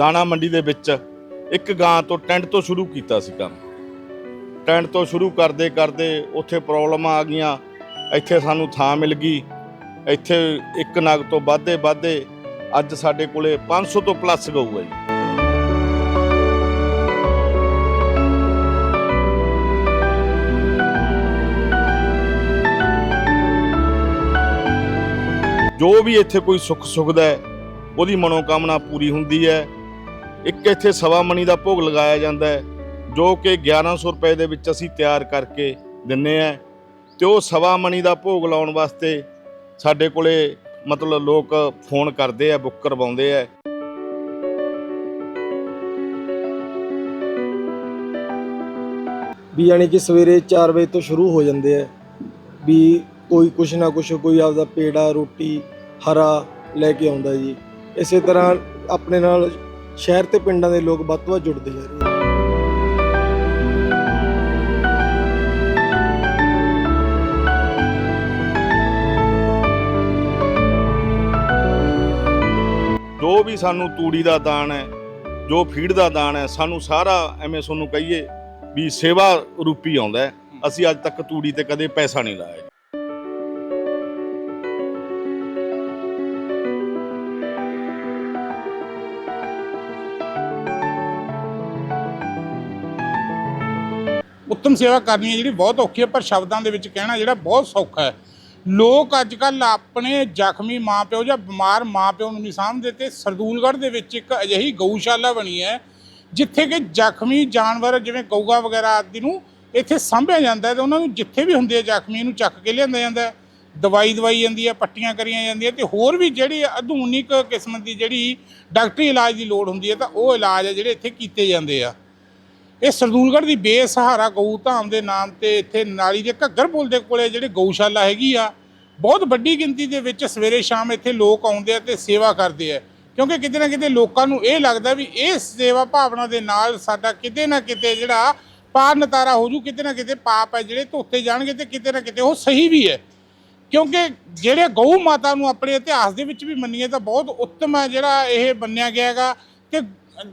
ਦਾਣਾ ਮੰਡੀ ਦੇ ਵਿੱਚ ਇੱਕ ਗਾਂ ਤੋਂ ਟੈਂਟ ਤੋਂ ਸ਼ੁਰੂ ਕੀਤਾ ਸੀ ਕੰਮ। ਟੈਂਟ ਤੋਂ ਸ਼ੁਰੂ ਕਰਦੇ ਕਰਦੇ ਉੱਥੇ ਪ੍ਰੋਬਲਮਾਂ ਆ ਗਈਆਂ। ਇੱਥੇ ਸਾਨੂੰ ਥਾਂ ਮਿਲ ਗਈ। ਇੱਥੇ ਇੱਕ ਨਗ ਤੋਂ ਵਾਧੇ ਵਾਧੇ ਅੱਜ ਸਾਡੇ ਕੋਲੇ 500 ਤੋਂ ਪਲੱਸ ਗਊ ਹੈ ਜੀ। ਜੋ ਵੀ ਇੱਥੇ ਕੋਈ ਸੁੱਖ ਸੁਖਦਾ ਹੈ, ਉਹਦੀ ਮਨੋਕਾਮਨਾ ਪੂਰੀ ਹੁੰਦੀ ਹੈ। ਇੱਕ ਇੱਥੇ ਸਵਾ ਮਣੀ ਦਾ ਭੋਗ ਲਗਾਇਆ ਜਾਂਦਾ ਹੈ, ਜੋ ਕਿ 1100 ਰੁਪਏ ਦੇ ਵਿੱਚ ਅਸੀਂ ਤਿਆਰ ਕਰਕੇ ਦਿੰਨੇ ਆ। ਤੇ ਉਹ ਸਵਾ ਮਣੀ ਦਾ ਭੋਗ ਲਾਉਣ ਵਾਸਤੇ ਸਾਡੇ ਕੋਲੇ ਮਤਲਬ ਲੋਕ ਫੋਨ ਕਰਦੇ ਆ, ਬੁੱਕ ਕਰਵਾਉਂਦੇ ਆ। ਵੀ ਯਾਨੀ ਕਿ ਸਵੇਰੇ 4 ਵਜੇ ਤੋਂ ਸ਼ੁਰੂ ਹੋ ਜਾਂਦੇ ਆ ਵੀ ਕੋਈ ਕੁਛ ਨਾ ਕੁਛ, ਕੋਈ ਆਪਦਾ ਪੇੜਾ, ਰੋਟੀ, ਹਰਾ ਲੈ ਕੇ ਆਉਂਦਾ ਜੀ। ਇਸੇ ਤਰ੍ਹਾਂ ਆਪਣੇ ਨਾਲ ਸ਼ਹਿਰ ਤੇ ਪਿੰਡਾਂ ਦੇ ਲੋਕ ਵੱਧ ਤੋਂ ਵੱਧ ਜੁੜਦੇ ਜਾ ਰਹੇ ਆ ਜੋ ਵੀ ਸਾਨੂੰ ਤੂੜੀ ਦਾ ਦਾਨ ਹੈ, ਜੋ ਫੀਡ ਦਾ ਦਾਨ ਹੈ, ਸਾਨੂੰ ਸਾਰਾ ਐਵੇਂ ਤੁਹਾਨੂੰ ਕਹੀਏ ਵੀ ਸੇਵਾ ਰੂਪੀ ਆਉਂਦਾ ਹੈ। ਅਸੀਂ ਅੱਜ ਤੱਕ ਤੂੜੀ ਤੇ ਕਦੇ ਪੈਸਾ ਨਹੀਂ ਲਾਇਆ। ਉੱਤਮ ਸੇਵਾ ਕਰਨੀ ਹੈ, ਜਿਹੜੀ ਬਹੁਤ ਔਖੀ ਹੈ, ਪਰ ਸ਼ਬਦਾਂ ਦੇ ਵਿੱਚ ਕਹਿਣਾ ਜਿਹੜਾ ਬਹੁਤ ਸੌਖਾ ਹੈ। ਲੋਕ ਅੱਜ ਕੱਲ ਆਪਣੇ ਜ਼ਖਮੀ ਮਾਪਿਓ ਜਾਂ ਬਿਮਾਰ ਮਾਪਿਓ ਨੂੰ ਨਹੀਂ ਸਾਂਭਦੇ ਤੇ ਸਰਦੂਲਗੜ੍ਹ ਦੇ ਵਿੱਚ ਇੱਕ ਅਜਿਹੀ ਗਊਸ਼ਾਲਾ ਬਣੀ ਹੈ, ਜਿੱਥੇ ਕਿ ਜ਼ਖਮੀ ਜਾਨਵਰ ਜਿਵੇਂ ਗਊਗਾ ਵਗੈਰਾ ਆਦਿ ਨੂੰ ਇੱਥੇ ਸਾਂਭਿਆ ਜਾਂਦਾ ਹੈ ਤੇ ਉਹਨਾਂ ਨੂੰ ਜਿੱਥੇ ਵੀ ਹੁੰਦੇ ਆ ਜ਼ਖਮੀ ਨੂੰ ਚੱਕ ਕੇ ਲਿਆਂਦਾ ਜਾਂਦਾ ਦਵਾਈ ਦਵਾਈ ਜਾਂਦੀ ਹੈ, ਪੱਟੀਆਂ ਕਰੀਆਂ ਜਾਂਦੀਆਂ ਤੇ ਹੋਰ ਵੀ ਜਿਹੜੀ ਆਧੁਨਿਕ ਕਿਸਮ ਦੀ ਜਿਹੜੀ ਡਾਕਟਰੀ ਇਲਾਜ ਦੀ ਲੋੜ ਹੁੰਦੀ ਹੈ ਤਾਂ ਉਹ ਇਲਾਜ ਹੈ ਜਿਹੜੇ ਇੱਥੇ ਕੀਤੇ ਜਾਂਦੇ ਆ। ਇਹ ਸਰਦੂਲਗੜ੍ਹ ਦੀ ਬੇਸਹਾਰਾ ਗਊ ਧਾਮ ਦੇ ਨਾਮ ਤੇ ਇੱਥੇ ਨਾਲੀ ਦੇ ਘੱਗਰ ਪੁਲ ਦੇ ਕੋਲੇ ਜਿਹੜੇ ਗਊਸ਼ਾਲਾ ਹੈਗੀ ਆ, ਬਹੁਤ ਵੱਡੀ ਗਿਣਤੀ ਦੇ ਵਿੱਚ ਸਵੇਰੇ ਸ਼ਾਮ ਇੱਥੇ ਲੋਕ ਆਉਂਦੇ ਆ ਤੇ ਸੇਵਾ ਕਰਦੇ ਆ। ਕਿਉਂਕਿ ਕਿਤੇ ਨਾ ਕਿਤੇ ਲੋਕਾਂ ਨੂੰ ਇਹ ਲੱਗਦਾ ਵੀ ਇਹ ਸੇਵਾ ਭਾਵਨਾ ਦੇ ਨਾਲ ਸਾਡਾ ਕਿਤੇ ਨਾ ਕਿਤੇ ਜਿਹੜਾ ਪਾਰ ਨਤਾਰਾ ਹੋ ਜੂ, ਕਿਤੇ ਨਾ ਕਿਤੇ ਪਾਪ ਹੈ, ਜਿਹੜੇ ਧੋਤੇ ਜਾਣਗੇ ਤੇ ਕਿਤੇ ਨਾ ਕਿਤੇ ਉਹ ਸਹੀ ਵੀ ਹੈ। ਕਿਉਂਕਿ ਜਿਹੜੇ ਗਊ ਮਾਤਾ ਨੂੰ ਆਪਣੇ ਇਤਿਹਾਸ ਦੇ ਵਿੱਚ ਵੀ ਮੰਨੀਏ ਤਾਂ ਬਹੁਤ ਉੱਤਮ ਹੈ ਜਿਹੜਾ ਇਹ ਮੰਨਿਆ ਗਿਆ ਹੈਗਾ ਕਿ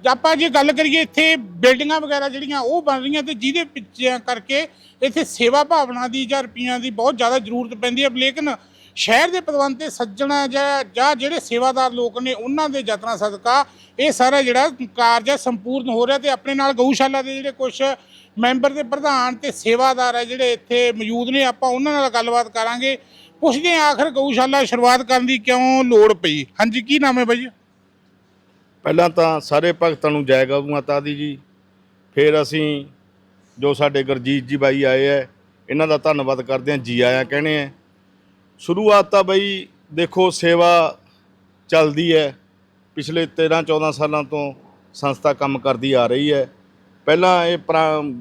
ਆਪਾਂ ਜੇ ਗੱਲ ਕਰੀਏ ਇੱਥੇ ਬਿਲਡਿੰਗਾਂ ਵਗੈਰਾ ਜਿਹੜੀਆਂ ਉਹ ਬਣ ਰਹੀਆਂ ਤੇ ਜਿਹਦੇ ਪਿੱਛੇ ਕਰਕੇ ਇੱਥੇ ਸੇਵਾ ਭਾਵਨਾ ਦੀ ਜਾਂ ਰੁਪਈਆਂ ਦੀ ਬਹੁਤ ਜ਼ਿਆਦਾ ਜ਼ਰੂਰਤ ਪੈਂਦੀ ਹੈ। ਲੇਕਿਨ ਸ਼ਹਿਰ ਦੇ ਪਤਵੰਤ ਤੇ ਸੱਜਣ ਜਾਂ ਜਾਂ ਜਿਹੜੇ ਸੇਵਾਦਾਰ ਲੋਕ ਨੇ, ਉਹਨਾਂ ਦੇ ਯਤਨਾਂ ਸਦਕਾ ਇਹ ਸਾਰਾ ਜਿਹੜਾ ਕਾਰਜ ਹੈ ਸੰਪੂਰਨ ਹੋ ਰਿਹਾ ਤੇ ਆਪਣੇ ਨਾਲ ਗਊਸ਼ਾਲਾ ਦੇ ਜਿਹੜੇ ਕੁਝ ਮੈਂਬਰ ਦੇ ਪ੍ਰਧਾਨ ਤੇ ਸੇਵਾਦਾਰ ਹੈ ਜਿਹੜੇ ਇੱਥੇ ਮੌਜੂਦ ਨੇ, ਆਪਾਂ ਉਹਨਾਂ ਨਾਲ ਗੱਲਬਾਤ ਕਰਾਂਗੇ। ਪੁੱਛਦੇ ਹਾਂ ਆਖਰ ਗਊਸ਼ਾਲਾ ਸ਼ੁਰੂਆਤ ਕਰਨ ਦੀ ਕਿਉਂ ਲੋੜ ਪਈ? ਹਾਂਜੀ, ਕੀ ਨਾਮ ਹੈ ਬਾਈ ਜੀ? ਪਹਿਲਾਂ ਤਾਂ ਸਾਰੇ ਭਗਤਾਂ ਨੂੰ ਜੈ ਗਊ ਮਾਤਾ ਦੀ ਜੀ। ਫਿਰ ਅਸੀਂ ਜੋ ਸਾਡੇ ਗੁਰਜੀਤ ਜੀ ਬਾਈ ਆਏ ਐ, ਇਹਨਾਂ ਦਾ ਧੰਨਵਾਦ ਕਰਦੇ ਹਾਂ ਜੀ ਆਇਆਂ ਕਹਿੰਦੇ ਆ ਸ਼ੁਰੂਆਤ ਤਾਂ ਬਈ ਦੇਖੋ ਸੇਵਾ ਚੱਲਦੀ ਹੈ ਪਿਛਲੇ 13 14 ਸਾਲਾਂ ਤੋਂ ਸੰਸਥਾ ਕੰਮ ਕਰਦੀ ਆ ਰਹੀ ਹੈ ਪਹਿਲਾਂ ਇਹ ਪੁਰਾ-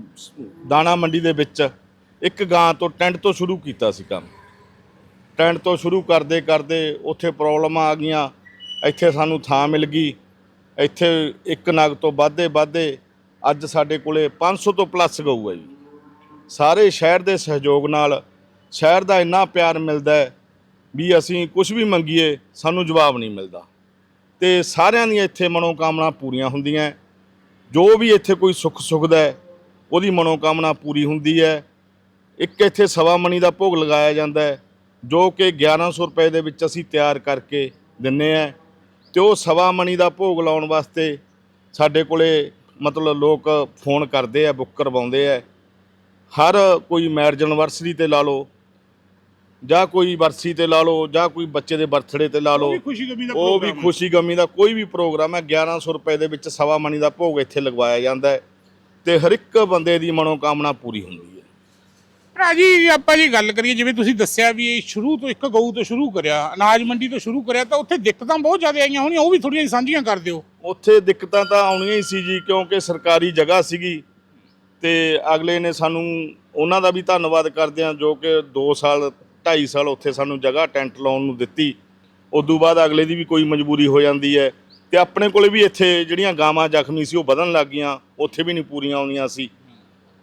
ਦਾਣਾ ਮੰਡੀ ਦੇ ਵਿੱਚ ਇੱਕ ਗਾਂ ਤੋਂ ਟੈਂਟ ਤੋਂ ਸ਼ੁਰੂ ਕੀਤਾ ਸੀ ਕੰਮ। ਟੈਂਟ ਤੋਂ ਸ਼ੁਰੂ ਕਰਦੇ ਕਰਦੇ ਉੱਥੇ ਪ੍ਰੋਬਲਮਾਂ ਆ ਗਈਆਂ। ਇੱਥੇ ਸਾਨੂੰ ਥਾਂ ਮਿਲ ਗਈ। ਇੱਥੇ ਇੱਕ ਨਗ ਤੋਂ ਵਾਧੇ ਵਾਧੇ ਅੱਜ ਸਾਡੇ ਕੋਲੇ 500 ਤੋਂ ਪਲੱਸ ਗਊ ਹੈ ਜੀ। ਸਾਰੇ ਸ਼ਹਿਰ ਦੇ ਸਹਿਯੋਗ ਨਾਲ ਸ਼ਹਿਰ ਦਾ ਇੰਨਾ ਪਿਆਰ ਮਿਲਦਾ ਹੈ ਵੀ ਅਸੀਂ ਕੁਝ ਵੀ ਮੰਗੀਏ, ਸਾਨੂੰ ਜਵਾਬ ਨਹੀਂ ਮਿਲਦਾ। ਤੇ ਸਾਰਿਆਂ ਦੀਆਂ ਇੱਥੇ ਮਨੋਕਾਮਨਾ ਪੂਰੀਆਂ ਹੁੰਦੀਆਂ ਜੋ ਵੀ ਇੱਥੇ ਕੋਈ ਸੁੱਖ ਸੁਖਦਾ ਹੈ, ਉਹਦੀ ਮਨੋਕਾਮਨਾ ਪੂਰੀ ਹੁੰਦੀ ਹੈ। ਇੱਕ ਇੱਥੇ ਸਵਾ ਮਣੀ ਦਾ ਭੋਗ ਲਗਾਇਆ ਜਾਂਦਾ ਹੈ, ਜੋ ਕਿ 1100 ਰੁਪਏ ਦੇ ਵਿੱਚ ਅਸੀਂ ਤਿਆਰ ਕਰਕੇ ਦਿੰਨੇ ਆ ਤੇ ਉਹ ਸਵਾ ਮਣੀ ਦਾ ਭੋਗ ਲਾਉਣ ਵਾਸਤੇ ਸਾਡੇ ਕੋਲੇ ਮਤਲਬ ਲੋਕ ਫੋਨ ਕਰਦੇ ਆ ਬੁੱਕ ਕਰਵਾਉਂਦੇ ਆ ਹਰ ਕੋਈ ਮੈਰਿਜ ਐਨਵਰਸਰੀ ਤੇ ਲਾ ਲਓ ਜਾਂ ਕੋਈ ਵਰਸੀ ਤੇ ਲਾ ਲਓ ਜਾਂ ਕੋਈ ਬੱਚੇ ਦੇ ਬਰਥਡੇ ਤੇ ਲਾ ਲਓ ਉਹ ਵੀ। ਖੁਸ਼ੀ ਗਮੀ ਦਾ ਕੋਈ ਵੀ ਪ੍ਰੋਗਰਾਮ ਹੈ 1100 ਰੁਪਏ ਦੇ ਵਿੱਚ ਸਵਾ ਮਣੀ ਦਾ ਭੋਗ ਇੱਥੇ ਲਗਵਾਇਆ ਜਾਂਦਾ ਹੈ ਤੇ ਹਰ ਇੱਕ ਬੰਦੇ ਦੀ ਮਨੋਕਾਮਨਾ ਪੂਰੀ ਹੁੰਦੀ ਹੈ ਭਰਾ ਜੀ, ਆਪਾਂ ਜੀ ਗੱਲ ਕਰੀਏ, ਜਿਵੇਂ ਤੁਸੀਂ ਦੱਸਿਆ ਵੀ ਇਹ ਸ਼ੁਰੂ ਤੋਂ ਇੱਕ ਗਊ ਤੋਂ ਸ਼ੁਰੂ ਕਰਿਆ, ਅਨਾਜ ਮੰਡੀ ਤੋਂ ਸ਼ੁਰੂ ਕਰਿਆ, ਤਾਂ ਉੱਥੇ ਦਿੱਕਤਾਂ ਬਹੁਤ ਜ਼ਿਆਦਾ ਆਈਆਂ ਹੋਣੀਆਂ, ਉਹ ਵੀ ਥੋੜੀਆਂ ਸਾਂਝੀਆਂ ਕਰ ਦਿਓ। ਉੱਥੇ ਦਿੱਕਤਾਂ ਤਾਂ ਆਉਣੀਆਂ ਹੀ ਸੀ ਜੀ, ਕਿਉਂਕਿ ਸਰਕਾਰੀ ਜਗ੍ਹਾ ਸੀਗੀ, ਤੇ ਅਗਲੇ ਨੇ ਸਾਨੂੰ ਉਹਨਾਂ ਦਾ ਵੀ ਧੰਨਵਾਦ ਕਰਦੇ ਹਾਂ, ਜੋ ਕਿ 2 ਸਾਲ 2.5 ਸਾਲ ਉੱਥੇ ਸਾਨੂੰ ਜਗ੍ਹਾ, ਟੈਂਟ ਲਾਉਣ ਨੂੰ ਦਿੱਤੀ। ਉਦੋਂ ਬਾਅਦ ਅਗਲੇ ਦੀ ਵੀ ਕੋਈ ਮਜਬੂਰੀ ਹੋ ਜਾਂਦੀ ਹੈ, ਤੇ ਆਪਣੇ ਕੋਲੇ ਵੀ ਇੱਥੇ ਜਿਹੜੀਆਂ ਗਾਵਾਂ ਜ਼ਖਮੀ ਸੀ, ਉਹ ਵਧਣ ਲੱਗ ਗਈਆਂ, ਉੱਥੇ ਵੀ ਨਹੀਂ ਪੂਰੀਆਂ ਆਉਂਦੀਆਂ ਸੀ।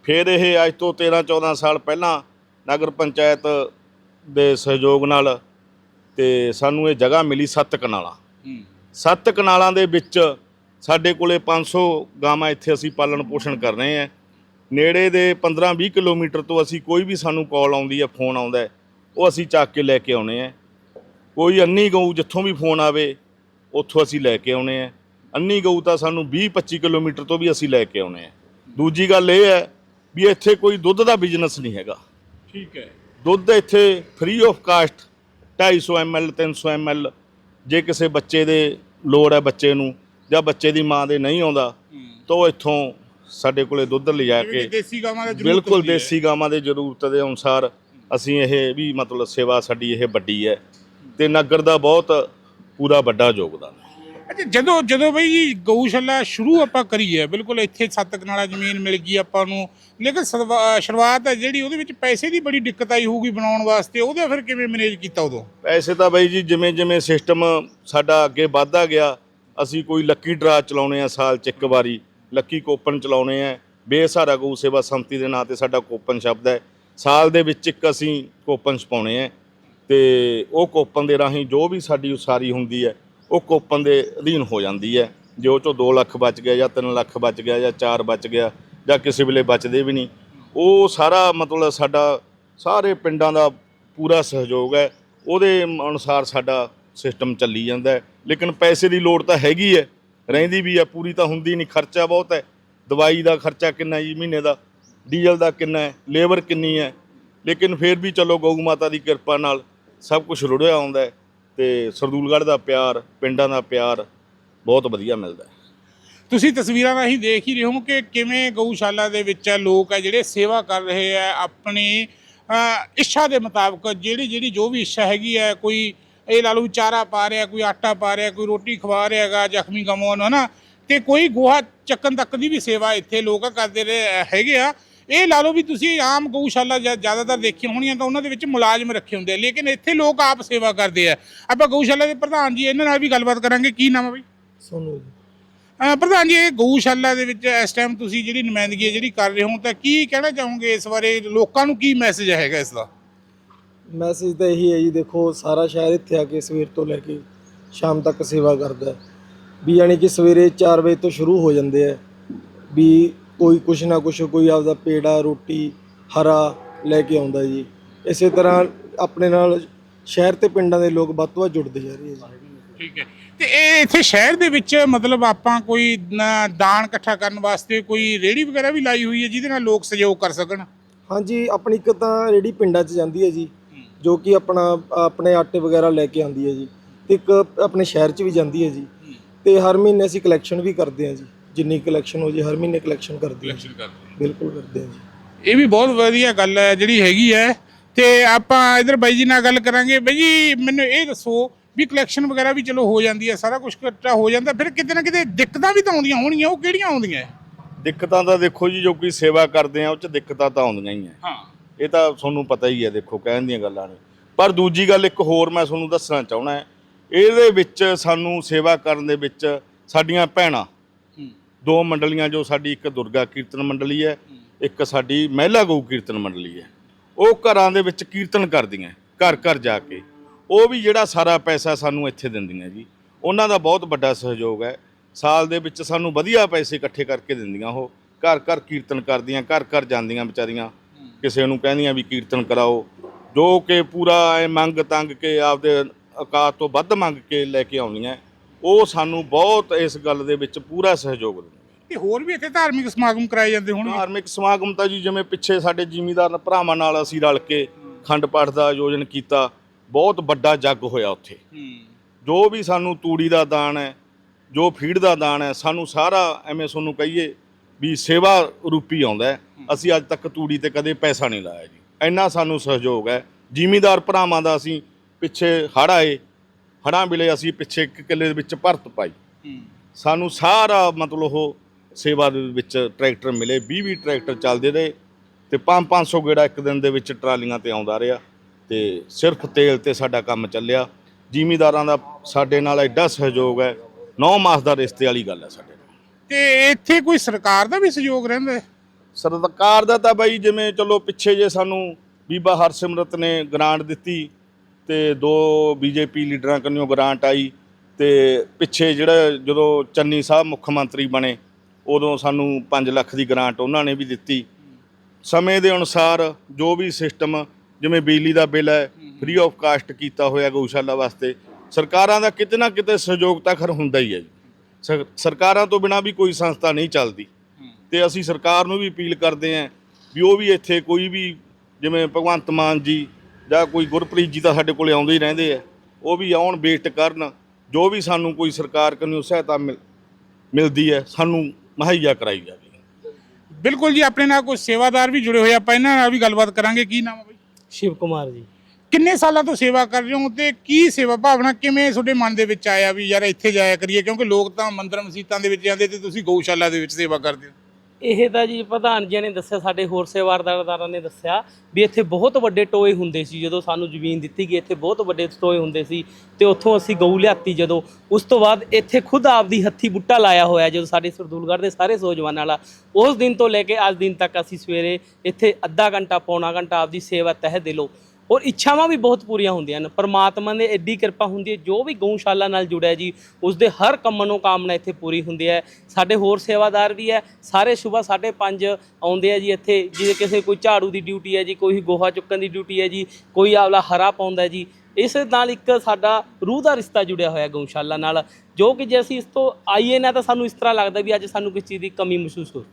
ਫਿਰ ਇਹ ਅੱਜ ਤੋਂ 13 14 ਸਾਲ ਪਹਿਲਾਂ ਨਗਰ ਪੰਚਾਇਤ ਦੇ ਸਹਿਯੋਗ ਨਾਲ ਤੇ ਸਾਨੂੰ ਇਹ ਜਗ੍ਹਾ ਮਿਲੀ ਸੱਤ ਕਨਾਲਾਂ। ਸੱਤ ਕਨਾਲਾਂ ਦੇ ਵਿੱਚ ਸਾਡੇ ਕੋਲੇ 500 ਗਾਵਾਂ ਇੱਥੇ ਅਸੀਂ ਪਾਲਣ ਪੋਸ਼ਣ ਕਰ ਰਹੇ ਹਾਂ। ਨੇੜੇ ਦੇ 15-20 ਕਿਲੋਮੀਟਰ ਤੋਂ ਅਸੀਂ ਕੋਈ ਵੀ ਸਾਨੂੰ ਕਾਲ ਆਉਂਦੀ ਹੈ ਫੋਨ ਆਉਂਦਾ ਉਹ ਅਸੀਂ ਚੱਕ ਕੇ ਲੈ ਕੇ ਆਉਣੇ ਆ ਕੋਈ ਅੰਨੀ ਗਊ ਜਿੱਥੋਂ ਵੀ ਫੋਨ ਆਵੇ ਉੱਥੋਂ ਅਸੀਂ ਲੈ ਕੇ ਆਉਣੇ ਆ ਅੰਨੀ ਗਊ ਤਾਂ ਸਾਨੂੰ 20-25 ਕਿਲੋਮੀਟਰ ਤੋਂ ਵੀ ਅਸੀਂ ਲੈ ਕੇ ਆਉਣੇ ਆ ਦੂਜੀ ਗੱਲ ਇਹ ਹੈ ਵੀ ਇੱਥੇ ਕੋਈ ਦੁੱਧ ਦਾ ਬਿਜ਼ਨਸ ਨਹੀਂ ਹੈਗਾ। ਠੀਕ ਹੈ। ਦੁੱਧ ਇੱਥੇ free of cost 250 ml 300 ml ਜੇ ਕਿਸੇ ਬੱਚੇ ਦੇ ਲੋੜ ਹੈ ਬੱਚੇ ਨੂੰ ਜਾਂ ਬੱਚੇ ਦੀ ਮਾਂ ਦੇ ਨਹੀਂ ਆਉਂਦਾ ਤਾਂ ਉਹ ਇੱਥੋਂ ਸਾਡੇ ਕੋਲੇ ਦੁੱਧ ਲਿਜਾ ਕਿ ਦੇਸੀ ਗਾਵਾਂ ਦਾ ਬਿਲਕੁਲ। ਦੇਸੀ ਗਾਵਾਂ ਦੇ ਜ਼ਰੂਰਤ ਦੇ ਅਨੁਸਾਰ ਅਸੀਂ ਇਹ ਵੀ ਮਤਲਬ ਸੇਵਾ ਸਾਡੀ ਇਹ ਵੱਡੀ ਹੈ ਤੇ ਨਗਰ ਦਾ ਬਹੁਤ ਪੂਰਾ ਵੱਡਾ ਯੋਗਦਾਨ ਹੈ। ਅੱਛਾ, ਜਦੋਂ ਜਦੋਂ ਬਈ ਜੀ ਗਊਸ਼ਾਲਾ ਸ਼ੁਰੂ ਆਪਾਂ ਕਰੀ ਹੈ ਬਿਲਕੁਲ ਇੱਥੇ ਸੱਤ ਕਨਾਲਾ ਜ਼ਮੀਨ ਮਿਲ ਗਈ ਆਪਾਂ ਨੂੰ, ਲੇਕਿਨ ਸਰਵਾ- ਸ਼ੁਰੂਆਤ ਹੈ ਜਿਹੜੀ ਉਹਦੇ ਵਿੱਚ ਪੈਸੇ ਦੀ ਬੜੀ ਦਿੱਕਤ ਆਈ ਹੋਊਗੀ ਬਣਾਉਣ ਵਾਸਤੇ, ਉਹਦਾ ਫਿਰ ਕਿਵੇਂ ਮੈਨੇਜ ਕੀਤਾ ਉਦੋਂ? ਪੈਸੇ ਤਾਂ ਬਾਈ ਜੀ ਜਿਵੇਂ ਜਿਵੇਂ ਸਿਸਟਮ ਸਾਡਾ ਅੱਗੇ ਵੱਧਦਾ ਗਿਆ, ਅਸੀਂ ਕੋਈ ਲੱਕੀ ਡਰਾ ਚਲਾਉਣੇ ਆ ਸਾਲ ਚ ਇੱਕ ਵਾਰੀ ਲੱਕੀ ਕੋਪਨ ਚਲਾਉਣੇ ਆ, ਬੇਸਹਾਰਾ ਗਊ ਸੇਵਾ ਸੰਮਤੀ ਦੇ ਨਾਂ ਤੇ ਸਾਡਾ ਕੋਪਨ ਸ਼ਬਦ ਹੈ, ਸਾਲ ਦੇ ਵਿੱਚ ਇੱਕ ਅਸੀਂ ਕੋਪਨ ਛਪਾਉਣੇ ਆ, ਤੇ ਉਹ ਕੋਪਨ ਦੇ ਰਾਹੀਂ ਜੋ ਵੀ ਸਾਡੀ ਉਸਾਰੀ ਹੁੰਦੀ ਹੈ ਉਹ ਕੋਪਨ ਦੇ ਅਧੀਨ ਹੋ ਜਾਂਦੀ ਹੈ, ਜੇ ਉਹ ਚੋਂ 2 ਲੱਖ ਬਚ ਗਿਆ ਜਾਂ 3 ਲੱਖ ਬਚ ਗਿਆ ਜਾਂ 4 ਬਚ ਗਿਆ ਜਾਂ ਕਿਸੇ ਵੇਲੇ ਬਚਦੇ ਵੀ ਨਹੀਂ, ਉਹ ਸਾਰਾ ਮਤਲਬ ਸਾਡਾ ਸਾਰੇ ਪਿੰਡਾਂ ਦਾ ਪੂਰਾ ਸਹਿਯੋਗ ਹੈ, ਉਹਦੇ ਅਨੁਸਾਰ ਸਾਡਾ ਸਿਸਟਮ ਚੱਲੀ ਜਾਂਦਾ ਲੇਕਿਨ ਪੈਸੇ ਦੀ ਲੋੜ ਤਾਂ ਹੈਗੀ ਹੈ, ਰਹਿੰਦੀ ਵੀ ਹੈ, ਪੂਰੀ ਤਾਂ ਹੁੰਦੀ ਨਹੀਂ, ਖਰਚਾ ਬਹੁਤ ਹੈ। ਦਵਾਈ ਦਾ ਖਰਚਾ ਕਿੰਨਾ ਜੀ, ਮਹੀਨੇ ਦਾ, ਡੀਜ਼ਲ ਦਾ ਕਿੰਨਾ ਹੈ, ਲੇਬਰ ਕਿੰਨੀ ਹੈ। ਲੇਕਿਨ ਫਿਰ ਵੀ ਚਲੋ ਗਊ ਮਾਤਾ ਦੀ ਕਿਰਪਾ ਨਾਲ ਸਭ ਕੁਝ ਰੁੜਿਆ ਆਉਂਦਾ ਹੈ। ਤੇ ਸਰਦੂਲਗੜ੍ਹ ਦਾ ਪਿਆਰ ਪਿੰਡਾਂ ਦਾ ਪਿਆਰ ਬਹੁਤ ਵਧੀਆ ਮਿਲਦਾ ਹੈ। ਤੁਸੀਂ ਤਸਵੀਰਾਂ ਰਾਹੀਂ ਦੇਖ ਹੀ ਰਹੇ ਹੋ ਕਿ ਕਿਵੇਂ ਗਊਸ਼ਾਲਾ ਦੇ ਵਿੱਚ ਲੋਕ ਹੈ ਜਿਹੜੇ ਸੇਵਾ ਕਰ ਰਹੇ ਆ ਆਪਣੀ ਅ, ਇੱਛਾ ਦੇ ਮੁਤਾਬਕ ਜਿਹੜੀ ਜਿਹੜੀ ਜੋ ਵੀ ਇੱਛਾ ਹੈਗੀ ਹੈ ਕੋਈ ਇਹ ਲਾ ਲਓ ਚਾਰਾ ਪਾ ਰਿਹਾ ਕੋਈ ਆਟਾ ਪਾ ਰਿਹਾ ਕੋਈ ਰੋਟੀ ਖਵਾ ਰਿਹਾ ਹੈਗਾ ਜ਼ਖਮੀ ਗਮੋਂ ਨੂੰ ਹਨਾ? ਤੇ ਕੋਈ ਗੋਹਾ ਚੱਕਣ ਤੱਕ ਦੀ ਵੀ ਸੇਵਾ ਇੱਥੇ ਲੋਕ ਕਰਦੇ ਰਹੇ ਹੈਗੇ ਆ। ਇਹ ਲਾ ਲਓ ਵੀ ਤੁਸੀਂ ਆਮ ਗਊਸ਼ਾਲਾ ਜ਼ਿਆ- ਜ਼ਿਆਦਾਤਰ ਦੇਖੀਆਂ ਹੋਣੀਆਂ ਤਾਂ ਉਹਨਾਂ ਦੇ ਵਿੱਚ ਮੁਲਾਜ਼ਮ ਰੱਖੇ ਹੁੰਦੇ ਆ ਲੇਕਿਨ ਇੱਥੇ ਲੋਕ ਆਪ ਸੇਵਾ ਕਰਦੇ ਆ। ਆਪਾਂ ਗਊਸ਼ਾਲਾ ਦੇ ਪ੍ਰਧਾਨ ਜੀ ਇਹਨਾਂ ਨਾਲ ਵੀ ਗੱਲਬਾਤ ਕਰਾਂਗੇ। ਕੀ ਨਾਮ ਹੈ ਬਈ? ਸੋਨੂੰ ਪ੍ਰਧਾਨ ਜੀ ਇਹ ਗਊਸ਼ਾਲਾ ਦੇ ਵਿੱਚ ਇਸ ਟਾਈਮ ਤੁਸੀਂ ਜਿਹੜੀ ਨੁਮਾਇੰਦਗੀ ਹੈ ਜਿਹੜੀ ਕਰ ਰਹੇ ਹੋ ਤਾਂ ਕੀ ਕਹਿਣਾ ਚਾਹੋਗੇ ਇਸ ਬਾਰੇ? ਲੋਕਾਂ ਨੂੰ ਕੀ ਮੈਸੇਜ ਹੈਗਾ ਇਸ ਦਾ? ਮੈਸੇਜ ਤਾਂ ਇਹੀ ਹੈ ਜੀ ਦੇਖੋ ਸਾਰਾ ਸ਼ਹਿਰ ਇੱਥੇ ਆ ਕੇ ਸਵੇਰ ਤੋਂ ਲੈ ਕੇ ਸ਼ਾਮ ਤੱਕ ਸੇਵਾ ਕਰਦਾ ਵੀ ਯਾਨੀ ਕਿ ਸਵੇਰੇ 4 ਵਜੇ ਤੋਂ ਸ਼ੁਰੂ ਹੋ ਜਾਂਦੇ ਆ ਵੀ ਕੋਈ ਕੁਛ ਨਾ ਕੁਛ ਕੋਈ ਆਪਦਾ ਪੇੜਾ ਰੋਟੀ ਹਰਾ ਲੈ ਕੇ ਆਉਂਦਾ ਜੀ। ਇਸੇ ਤਰ੍ਹਾਂ ਆਪਣੇ ਨਾਲ ਸ਼ਹਿਰ ਤੇ ਪਿੰਡਾਂ ਦੇ ਲੋਕ ਵੱਧ ਤੋਂ ਵੱਧ ਜੁੜਦੇ ਜਾ ਰਹੇ ਆ ਜੀ। ਠੀਕ ਹੈ। ਤੇ ਇਹ ਇੱਥੇ ਸ਼ਹਿਰ ਦੇ ਵਿੱਚ ਮਤਲਬ ਆਪਾਂ ਕੋਈ ਨ- ਦਾਨ ਇਕੱਠਾ ਕਰਨ ਵਾਸਤੇ ਕੋਈ ਰੇੜੀ ਵਗੈਰਾ ਵੀ ਲਾਈ ਹੋਈ ਹੈ ਜਿਹਦੇ ਨਾਲ ਲੋਕ ਸਹਿਯੋਗ ਕਰ ਸਕਣ? ਹਾਂਜੀ ਆਪਣੀ ਇੱਕ ਤਾਂ ਜਿਹੜੀ ਪਿੰਡਾਂ 'ਚ ਜਾਂਦੀ ਹੈ ਜੀ ਜੋ ਕਿ ਆਪਣਾ ਆਪਣੇ ਆਟੇ ਵਗੈਰਾ ਲੈ ਕੇ ਆਉਂਦੀ ਹੈ ਜੀ। ਤੇ ਇੱਕ ਆਪਣੇ ਸ਼ਹਿਰ 'ਚ ਵੀ ਜਾਂਦੀ ਹੈ ਜੀ। ਤੇ ਹਰ ਮਹੀਨੇ ਅਸੀਂ ਕਲੈਕਸ਼ਨ ਵੀ ਕਰਦੇ ਹਾਂ ਜੀ। ਜਿੰਨੀ ਕਲੈਕਸ਼ਨ ਹੋ ਜੇ ਹਰ ਮਹੀਨੇ ਕਲੈਕਸ਼ਨ ਕਰਦੇ ਹਾਂ ਜੀ। ਬਿਲਕੁਲ ਕਰਦੇ ਹਾਂ ਜੀ। ਇਹ ਵੀ ਬਹੁਤ ਵਧੀਆ ਗੱਲ ਹੈ ਜਿਹੜੀ ਹੈਗੀ ਹੈ। ਤੇ ਆਪਾਂ ਇਧਰ ਬਾਈ ਜੀ ਨਾਲ ਗੱਲ ਕਰਾਂਗੇ। ਬਾਈ ਜੀ ਮੈਨੂੰ ਇਹ ਦੱਸੋ ਵੀ ਕਲੈਕਸ਼ਨ ਵਗੈਰਾ ਵੀ ਚਲੋ ਹੋ ਜਾਂਦੀ ਹੈ ਸਾਰਾ ਕੁਝ ਇਕੱਠਾ ਹੋ ਜਾਂਦਾ ਫਿਰ ਕਿਤੇ ਨਾ ਕਿਤੇ ਦਿੱਕਤਾਂ ਵੀ ਤਾਂ ਆਉਂਦੀਆਂ ਹੋਣਗੀਆਂ ਉਹ ਕਿਹੜੀਆਂ ਆਉਂਦੀਆਂ? ਦਿੱਕਤਾਂ ਤਾਂ ਦੇਖੋ ਜੀ ਜੋ ਕੋਈ ਸੇਵਾ ਕਰਦੇ ਆ ਉਹ ਚ ਦਿੱਕਤਾਂ ਤਾਂ ਆਉਂਦੀਆਂ ਹੀ ਆ। ਹਾਂ। ਇਹ ਤਾਂ ਤੁਹਾਨੂੰ ਪਤਾ ਹੀ ਹੈ ਦੇਖੋ ਕਹਿਣ ਦੀਆਂ ਗੱਲਾਂ ਨੇ। ਪਰ ਦੂਜੀ ਗੱਲ ਇੱਕ ਹੋਰ ਮੈਂ ਤੁਹਾਨੂੰ ਦੱਸਣਾ ਚਾਹਣਾ ਹੈ। ਇਹਦੇ ਵਿੱਚ ਸਾਨੂੰ ਸੇਵਾ ਕਰਨ ਦੇ ਵਿੱਚ ਸਾਡੀਆਂ ਭੈਣਾਂ ਦੋ ਮੰਡਲੀਆਂ ਜੋ ਸਾਡੀ ਇੱਕ ਦੁਰਗਾ ਕੀਰਤਨ ਮੰਡਲੀ ਹੈ, ਇੱਕ ਸਾਡੀ ਮਹਿਲਾ ਗਊ ਕੀਰਤਨ ਮੰਡਲੀ ਹੈ। ਉਹ ਘਰਾਂ ਦੇ ਵਿੱਚ ਕੀਰਤਨ ਕਰਦੀਆਂ, ਘਰ ਘਰ ਜਾ ਕੇ। ਉਹ ਵੀ ਜਿਹੜਾ ਸਾਰਾ ਪੈਸਾ ਸਾਨੂੰ ਇੱਥੇ ਦਿੰਦੀਆਂ ਜੀ। ਉਹਨਾਂ ਦਾ ਬਹੁਤ ਵੱਡਾ ਸਹਿਯੋਗ ਹੈ। ਸਾਲ ਦੇ ਵਿੱਚ ਸਾਨੂੰ ਵਧੀਆ ਪੈਸੇ ਇਕੱਠੇ ਕਰਕੇ ਦਿੰਦੀਆਂ ਉਹ। ਘਰ ਘਰ ਕੀਰਤਨ ਕਰਦੀਆਂ, ਘਰ ਘਰ ਜਾਂਦੀਆਂ ਵਿਚਾਰੀਆਂ। ਕਿਸੇ ਨੂੰ ਕਹਿੰਦੀਆਂ ਵੀ ਕੀਰਤਨ ਕਰਾਓ। ਜੋ ਕਿ ਪੂਰਾ ਐ ਮੰਗ ਤੰਗ ਕੇ ਆਪਦੇ ਔਕਾਤ ਤੋਂ ਵੱਧ ਮੰਗ ਕੇ ਲੈ ਕੇ ਆਉਂਦੀਆਂ। ਉਹ ਸਾਨੂੰ ਬਹੁਤ ਇਸ ਗੱਲ ਦੇ ਵਿੱਚ ਪੂਰਾ ਸਹਿਯੋਗ ਦਿੰਦੀਆਂ। ਤੇ ਹੋਰ ਵੀ ਇੱਥੇ ਧਾਰਮਿਕ ਸਮਾਗਮ ਕਰਾਏ ਜਾਂਦੇ ਹੋਣਗੇ। ਧਾਰਮਿਕ ਸਮਾਗਮ ਤਾਂ ਜੀ ਜਿਵੇਂ ਪਿੱਛੇ ਸਾਡੇ ਜ਼ਿਮੀਂਦਾਰ ਭਰਾਵਾਂ ਨਾਲ ਅਸੀਂ ਰਲ ਕੇ ਖੰਡ ਪਾਠ ਦਾ ਆਯੋਜਨ ਕੀਤਾ ਬਹੁਤ ਵੱਡਾ ਜੱਗ ਹੋਇਆ ਉੱਥੇ। ਜੋ ਵੀ ਸਾਨੂੰ ਤੂੜੀ ਦਾ ਦਾਨ ਹੈ ਜੋ ਫੀਡ ਦਾ ਦਾਨ ਹੈ ਸਾਨੂੰ ਸਾਰਾ ਐਵੇਂ ਤੁਹਾਨੂੰ ਕਹੀਏ ਵੀ ਸੇਵਾ ਰੂਪੀ ਆਉਂਦਾ ਹੈ। ਅਸੀਂ ਅੱਜ ਤੱਕ ਤੂੜੀ ਤੇ ਕਦੇ ਪੈਸਾ ਨਹੀਂ ਲਾਇਆ ਜੀ। ਇੰਨਾ ਸਾਨੂੰ ਸਹਿਯੋਗ ਹੈ। ਜ਼ਿਮੀਂਦਾਰ ਭਰਾਵਾਂ ਦਾ ਅਸੀਂ ਪਿੱਛੇ ਹੜ੍ਹ ਆਏ ਹੜ੍ਹਾਂ ਵੇਲੇ ਅਸੀਂ ਪਿੱਛੇ ਇੱਕ ਕਿੱਲੇ ਦੇ ਵਿੱਚ ਭਰਤ ਪਾਈ। ਸਾਨੂੰ ਸਾਰਾ ਮਤਲਬ ਉਹ ਸੇਵਾ ਦੇ ਵਿੱਚ ਟਰੈਕਟਰ ਮਿਲੇ 20 20 ਟਰੈਕਟਰ ਚੱਲਦੇ ਰਹੇ ਤੇ 5 500 ਗੇੜਾ ਇੱਕ ਦਿਨ ਦੇ ਵਿੱਚ ਟਰਾਲੀਆਂ ਤੇ ਆਉਂਦਾ ਰਿਹਾ ਤੇ ਸਿਰਫ ਤੇਲ ਤੇ ਸਾਡਾ ਕੰਮ ਚੱਲਿਆ ਜ਼ਿਮੀਦਾਰਾਂ ਦਾ ਸਾਡੇ ਨਾਲ ਐਡਾ ਸਹਿਯੋਗ ਹੈ 9 ਮਾਸ ਦਾ ਰਿਸ਼ਤੇ ਵਾਲੀ ਗੱਲ ਹੈ ਸਾਡੇ ਨਾਲ ਤੇ ਇੱਥੇ ਕੋਈ ਸਰਕਾਰ ਦਾ ਵੀ ਸਹਿਯੋਗ ਰਹਿੰਦਾ ਹੈ? ਸਰਕਾਰ ਦਾ ਤਾਂ ਬਾਈ ਜਿਵੇਂ ਚਲੋ ਪਿੱਛੇ ਜੇ ਸਾਨੂੰ ਬੀਬਾ ਹਰਸਿਮਰਤ ਨੇ ਗ੍ਰਾਂਟ ਦਿੱਤੀ ਤੇ ਦੋ ਬੀਜੇਪੀ ਲੀਡਰਾਂ ਕੰਨਿਓ ਗ੍ਰਾਂਟ ਆਈ ਤੇ ਪਿੱਛੇ ਜਿਹੜਾ ਜਦੋਂ ਚੰਨੀ ਸਾਹਿਬ ਮੁੱਖ ਮੰਤਰੀ ਬਣੇ ਉਦੋਂ ਸਾਨੂੰ 5 ਲੱਖ ਦੀ ਗ੍ਰਾਂਟ ਉਹਨਾਂ ਨੇ ਵੀ ਦਿੱਤੀ। ਸਮੇਂ ਦੇ ਅਨੁਸਾਰ ਜੋ ਵੀ ਸਿਸਟਮ, ਜਿਵੇਂ ਬਿਜਲੀ ਦਾ ਬਿੱਲ ਹੈ ਫ੍ਰੀ ਆਫ ਕਾਸਟ ਕੀਤਾ ਹੋਇਆ ਗਊਸ਼ਾਲਾ ਵਾਸਤੇ, ਸਰਕਾਰਾਂ ਦਾ ਕਿਤੇ ਨਾ ਕਿਤੇ ਸਹਿਯੋਗ ਤਾਂ ਖਰ ਹੁੰਦਾ ਹੀ ਹੈ ਜੀ। ਸਰਕਾਰਾਂ ਤੋਂ ਬਿਨਾ ਵੀ ਕੋਈ ਸੰਸਥਾ ਨਹੀਂ ਚੱਲਦੀ। ਤੇ ਅਸੀਂ ਸਰਕਾਰ ਨੂੰ ਵੀ ਅਪੀਲ ਕਰਦੇ ਆਂ ਵੀ ਉਹ ਵੀ ਇੱਥੇ ਕੋਈ ਵੀ, ਜਿਵੇਂ ਭਗਵੰਤ ਮਾਨ ਜੀ ਜਾਂ ਕੋਈ ਗੁਰਪ੍ਰੀਤ ਜੀ ਤਾਂ ਸਾਡੇ ਕੋਲੇ ਆਉਂਦੇ ਹੀ ਰਹਿੰਦੇ ਆ, ਉਹ ਵੀ ਆਉਣ ਵੇਟ ਕਰਨ, ਜੋ ਵੀ ਸਾਨੂੰ ਕੋਈ ਸਰਕਾਰ ਕੰਨਿਓ ਸਹਾਇਤਾ ਮਿਲ- ਮਿਲਦੀ ਹੈ, ਸਾਨੂੰ ਮੁਹੱਈਆ ਕਰਾਈ ਜਾਵੇ ਬਿਲਕੁਲ ਜੀ ਆਪਣੇ ਨਾਲ ਕੋਈ ਸੇਵਾਦਾਰ ਵੀ ਜੁੜੇ ਹੋਏ ਆ, ਆਪਾਂ ਇਹਨਾਂ ਨਾਲ ਵੀ ਗੱਲਬਾਤ ਕਰਾਂਗੇ। ਕੀ ਨਾਮ ਹੈ ਬਾਈ? ਸ਼ਿਵ ਕੁਮਾਰ ਜੀ। ਕਿੰਨੇ ਸਾਲਾਂ ਤੋਂ ਸੇਵਾ ਕਰ ਰਹੇ ਹੋ ਤੇ ਕੀ ਸੇਵਾ ਭਾਵਨਾ ਕਿਵੇਂ ਤੁਹਾਡੇ ਮਨ ਦੇ ਵਿੱਚ ਆਇਆ ਵੀ ਯਾਰ ਇੱਥੇ ਜਾਇਆ ਕਰੀਏ? ਕਿਉਂਕਿ ਲੋਕ ਤਾਂ ਮੰਦਰ ਮਸੀਤਾਂ ਦੇ ਵਿੱਚ ਜਾਂਦੇ ਤੇ ਤੁਸੀਂ ਗਊਸ਼ਾਲਾ ਦੇ ਵਿੱਚ ਸੇਵਾ ਕਰਦੇ ਹੋ। ਇਹ ਤਾਂ ਜੀ ਪ੍ਰਧਾਨ ਜੀ ਨੇ ਦੱਸਿਆ, ਸਾਡੇ ਹੋਰ ਸੇਵਾਦਾਰਾਂ ਨੇ ਦੱਸਿਆ ਵੀ ਇੱਥੇ ਬਹੁਤ ਵੱਡੇ ਟੋਏ ਹੁੰਦੇ ਸੀ, ਜਦੋਂ ਸਾਨੂੰ ਜ਼ਮੀਨ ਦਿੱਤੀ ਗਈ, ਇੱਥੇ ਬਹੁਤ ਵੱਡੇ ਟੋਏ ਹੁੰਦੇ ਸੀ ਤੇ ਉੱਥੋਂ ਅਸੀਂ ਗਊ ਲਿਆਤੀ ਜਦੋਂ। ਉਸ ਤੋਂ ਬਾਅਦ ਇੱਥੇ ਖੁਦ ਆਪਦੀ ਹੱਥੀ ਬੁੱਟਾ ਲਾਇਆ ਹੋਇਆ, ਜਦੋਂ ਸਾਡੇ ਸਰਦੂਲਗੜ੍ਹ ਦੇ ਸਾਰੇ ਸੋਜਵਾਨਾਂ ਵਾਲਾ। ਉਸ ਦਿਨ ਤੋਂ ਲੈ ਕੇ ਅੱਜ ਦਿਨ ਤੱਕ ਅਸੀਂ ਸਵੇਰੇ ਇੱਥੇ ਅੱਧਾ ਘੰਟਾ ਪੌਣਾ ਘੰਟਾ ਆਪਦੀ ਸੇਵਾ ਤਹਿ ਦਿਲੋਂ ਔਰ ਇੱਛਾਵਾਂ ਵੀ ਬਹੁਤ ਪੂਰੀਆਂ ਹੁੰਦੀਆਂ ਹਨ। ਪਰਮਾਤਮਾ ਨੇ ਐਡੀ ਕਿਰਪਾ ਹੁੰਦੀ ਹੈ, ਜੋ ਵੀ ਗਊਸ਼ਾਲਾ ਨਾਲ ਜੁੜਿਆ ਜੀ ਉਸ ਦੇ ਹਰ ਕੰਮ ਨੂੰ ਕਾਮਨਾ ਇੱਥੇ ਪੂਰੀ ਹੁੰਦੀ ਹੈ। ਸਾਡੇ ਹੋਰ ਸੇਵਾਦਾਰ ਵੀ ਹੈ, ਸਾਰੇ ਸਵੇਰ 5:30 ਆਉਂਦੇ ਆ ਜੀ ਇੱਥੇ ਜੇ ਕਿਸੇ ਕੋਈ ਝਾੜੂ ਦੀ ਡਿਊਟੀ ਹੈ ਜੀ, ਕੋਈ ਗੋਹਾ ਚੁੱਕਣ ਦੀ ਡਿਊਟੀ ਹੈ ਜੀ, ਕੋਈ ਆਵਲਾ ਹਰਾ ਪਾਉਂਦਾ ਜੀ, ਇਸ ਨਾਲ ਇੱਕ ਸਾਡਾ ਰੂਹ ਦਾ ਰਿਸ਼ਤਾ ਜੁੜਿਆ ਹੋਇਆ ਗਊਸ਼ਾਲਾ ਨਾਲ, ਜੋ ਕਿ ਜੇ ਅਸੀਂ ਇਸ ਤੋਂ ਆਈਏ ਨਾ ਤਾਂ ਸਾਨੂੰ ਇਸ ਤਰ੍ਹਾਂ ਲੱਗਦਾ ਵੀ ਅੱਜ ਸਾਨੂੰ ਕਿਸੇ ਚੀਜ਼ ਦੀ ਕਮੀ ਮਹਿਸੂਸ ਹੋ।